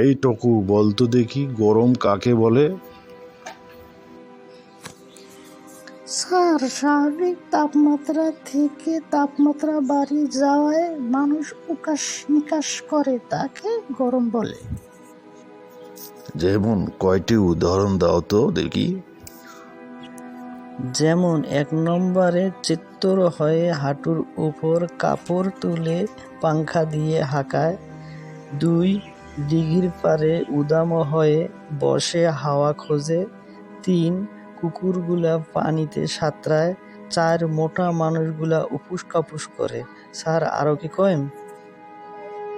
এই টকু বলতো দেখি গরম কাকে বলে? স্যার স্বাভাবিক তাপমাত্রা থেকে তাপমাত্রা বাড়িয়ে যাওয়ায় মানুষ উকাশ নিকাশ করে তাকে গরম বলে। যেমন কয়টি উদাহরণ দাও তো দেখি। যেমন এক নম্বরে চিত্তর হয়ে হাঁটুর উপর কাপড় তুলে পাংখা দিয়ে হাঁকায়। দুই দিঘির পারে উদাম হয়ে বসে হাওয়া খোঁজে। তিন কুকুরগুলা পানিতে সাঁতরায় চার মোটা মানুষগুলা উপুস কাপুস করে। স্যার আরও কি কয়েম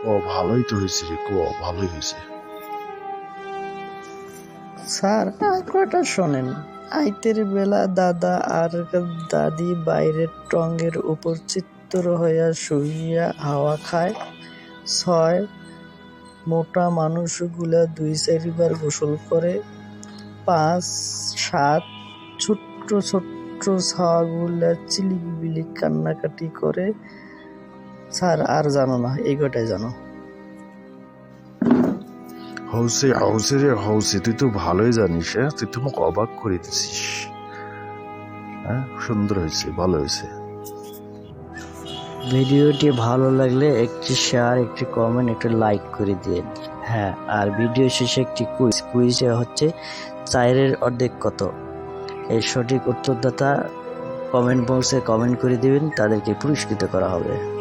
ও ভালোই তো হয়েছে রে কো ভালোই হয়েছে। স্যার আর কটা শোনেন। আইতের বেলা দাদা আর দাদি বাইরের টঙ্গের উপর চিত্তর হইয়া শুইয়া হাওয়া খায়। ছয় মোটা মানুষগুলা দুই চারিবার গোসল করে, পাঁচ, সাত, ছোট্ট ছোট্ট ছাওয়াগুলা চিলিক বিলিক কান্নাকাটি করে। স্যার, আর জানো না, এই কটাই জানো? হৌসে হৌসে রে, হৌসে, তুই তো ভালোই জানিস হ্যাঁ? তুই তো আমাকে অবাক করে দিছিস। হ্যাঁ? সুন্দর হয়েছে, ভালো হয়েছে। ভিডিওটি ভালো লাগলে একটি শেয়ার একটি কমেন্ট একটি লাইক করে দিন হ্যাঁ আর ভিডিও শেষে একটি কুইজ কুইজে হচ্ছে চায়ের অর্ধেক কত? এই সঠিক উত্তরদাতা কমেন্ট বক্সে কমেন্ট করে দিবেন, তাদেরকে পুরস্কৃত করা হবে।